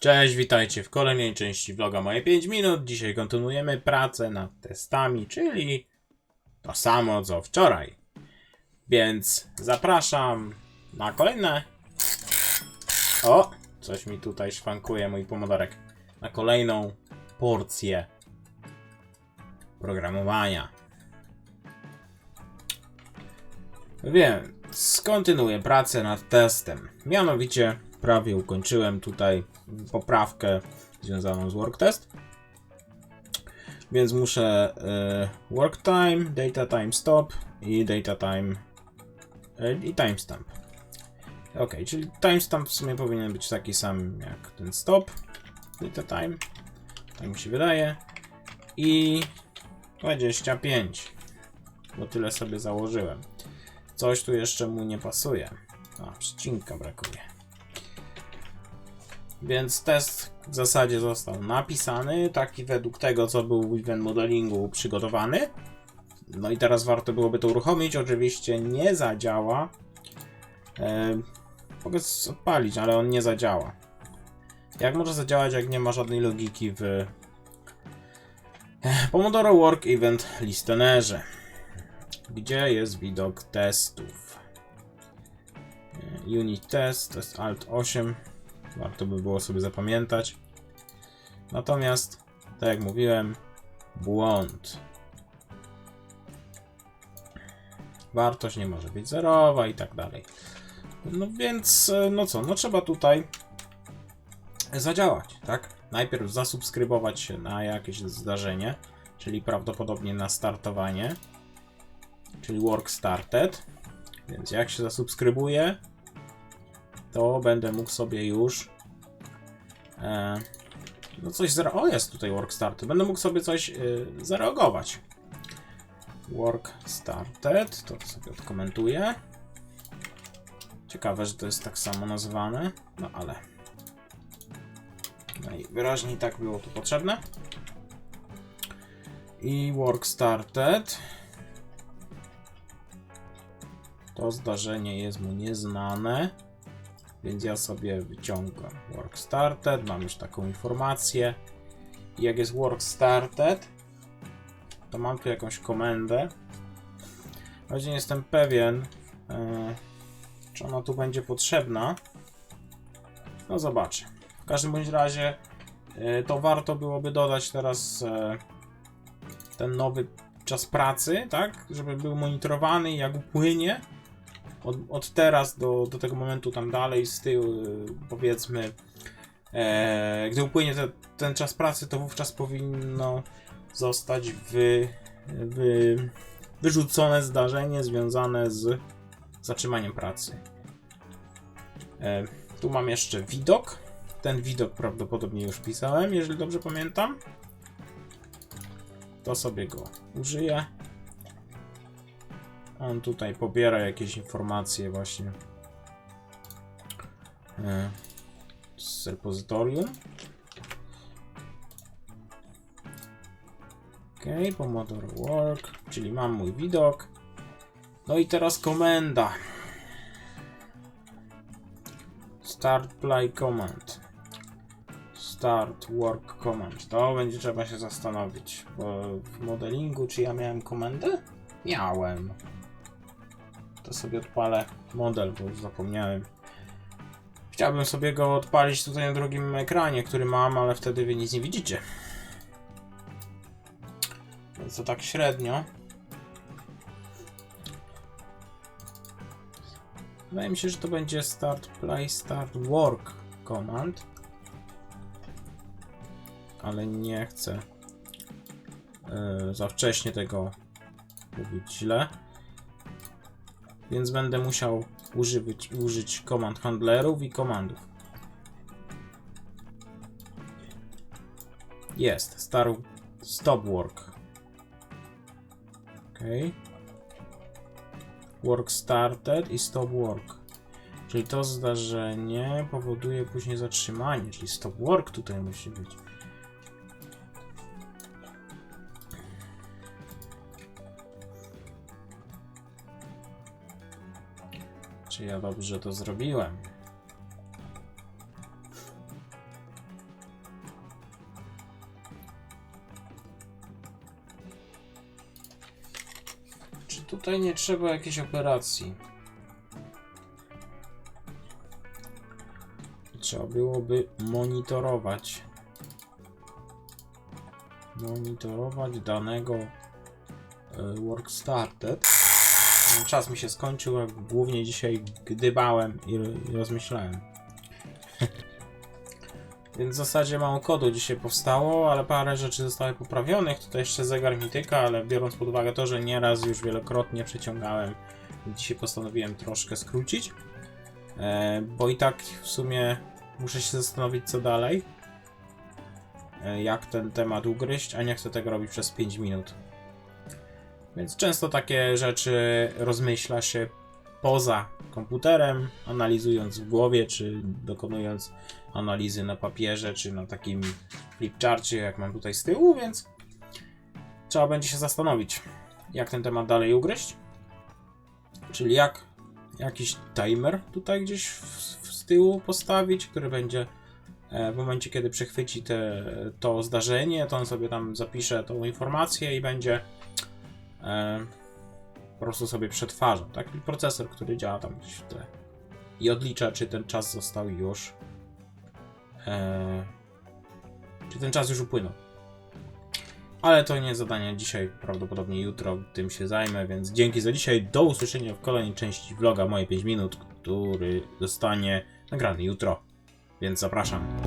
Cześć, witajcie w kolejnej części vloga Moje 5 minut. Dzisiaj kontynuujemy pracę nad testami, czyli to samo co wczoraj. Więc zapraszam na kolejne. O, coś mi tutaj szwankuje mój pomodorek. Na kolejną porcję programowania. Więc kontynuuję pracę nad testem. Mianowicie prawie ukończyłem tutaj poprawkę związaną z worktest. Więc muszę y, work time, data time stop i data time y, i timestamp. Ok, czyli timestamp w sumie powinien być taki sam jak ten stop, data time, tak mi się wydaje. I 25, bo tyle sobie założyłem. Coś tu jeszcze mu nie pasuje. A, przecinka brakuje. Więc test w zasadzie został napisany, taki według tego, co był w event modelingu przygotowany. No i teraz warto byłoby to uruchomić. Oczywiście nie zadziała. E, mogę odpalić, ale on nie zadziała. Jak może zadziałać, jak nie ma żadnej logiki w e, Pomodoro Work Event Listenerze? Gdzie jest widok testów? E, Unit test, test Alt 8. Warto by było sobie zapamiętać. Natomiast, tak jak mówiłem, błąd. Wartość nie może być zerowa i tak dalej. No więc, e, no co, no trzeba tutaj zadziałać, tak? Najpierw zasubskrybować się na jakieś zdarzenie, czyli prawdopodobnie na startowanie, czyli work started. Więc jak się zasubskrybuję, to będę mógł sobie już e, no coś zare- o jest tutaj work started będę mógł sobie coś e, zareagować. Work started to sobie odkomentuję. Ciekawe, że to jest tak samo nazwane no ale. Najwyraźniej tak było tu potrzebne. I work started. To zdarzenie jest mu nieznane więc ja sobie wyciągam work started, mam już taką informację. I jak jest work started, to mam tu jakąś komendę. Choć nie jestem pewien, e, czy ona tu będzie potrzebna. No zobaczę. W każdym bądź razie e, to warto byłoby dodać teraz e, ten nowy czas pracy, tak? Żeby był monitorowany i jak upłynie od, od teraz do, do tego momentu tam dalej z tyłu, y, powiedzmy, e, gdy upłynie te, ten czas pracy, to wówczas powinno zostać wy, wy, wyrzucone zdarzenie związane z zatrzymaniem pracy. E, tu mam jeszcze widok. Ten widok prawdopodobnie już pisałem, jeżeli dobrze pamiętam. To sobie go użyję. On tutaj pobiera jakieś informacje właśnie e, z repozytorium. Ok, Pomodoro Work, czyli mam mój widok. No i teraz komenda. Start play command. Start work command. To będzie trzeba się zastanowić, bo w modelingu czy ja miałem komendę? Miałem. To sobie odpalę model, bo już zapomniałem. Chciałbym sobie go odpalić tutaj na drugim ekranie, który mam, ale wtedy wy nic nie widzicie. Więc to tak średnio. Wydaje mi się, że to będzie start play, start work command. Ale nie chcę yy, za wcześnie tego mówić źle więc będę musiał użyć komand handlerów i komandów. Jest, start stop work. Ok. Work started i stop work. Czyli to zdarzenie powoduje później zatrzymanie, czyli stop work tutaj musi być. Czy ja dobrze to zrobiłem? Czy tutaj nie trzeba jakiejś operacji? Trzeba byłoby monitorować monitorować danego e, work started Czas mi się skończył, głównie dzisiaj gdybałem i, rozmyślałem. Więc w zasadzie mało kodu dzisiaj powstało, ale parę rzeczy zostało poprawionych. Tutaj jeszcze zegar mi tyka, ale biorąc pod uwagę to, że nieraz już wielokrotnie przeciągałem, dzisiaj postanowiłem troszkę skrócić. E, bo i tak w sumie muszę się zastanowić co dalej. E, jak ten temat ugryźć, a nie chcę tego robić przez 5 minut. Więc często takie rzeczy rozmyśla się poza komputerem, analizując w głowie, czy dokonując analizy na papierze, czy na takim flipcharcie, jak mam tutaj z tyłu, więc trzeba będzie się zastanowić, jak ten temat dalej ugryźć. Czyli jak jakiś timer tutaj gdzieś w, w, z tyłu postawić, który będzie e, w momencie, kiedy przechwyci te, to zdarzenie, to on sobie tam zapisze tą informację i będzie po prostu sobie przetwarzał. Taki procesor, który działa tam gdzieś w tle i odlicza, czy ten czas został już. E, czy ten czas już upłynął. Ale to nie zadanie dzisiaj, prawdopodobnie jutro tym się zajmę, więc dzięki za dzisiaj. Do usłyszenia w kolejnej części vloga moje 5 minut, który zostanie nagrany jutro. Więc zapraszam.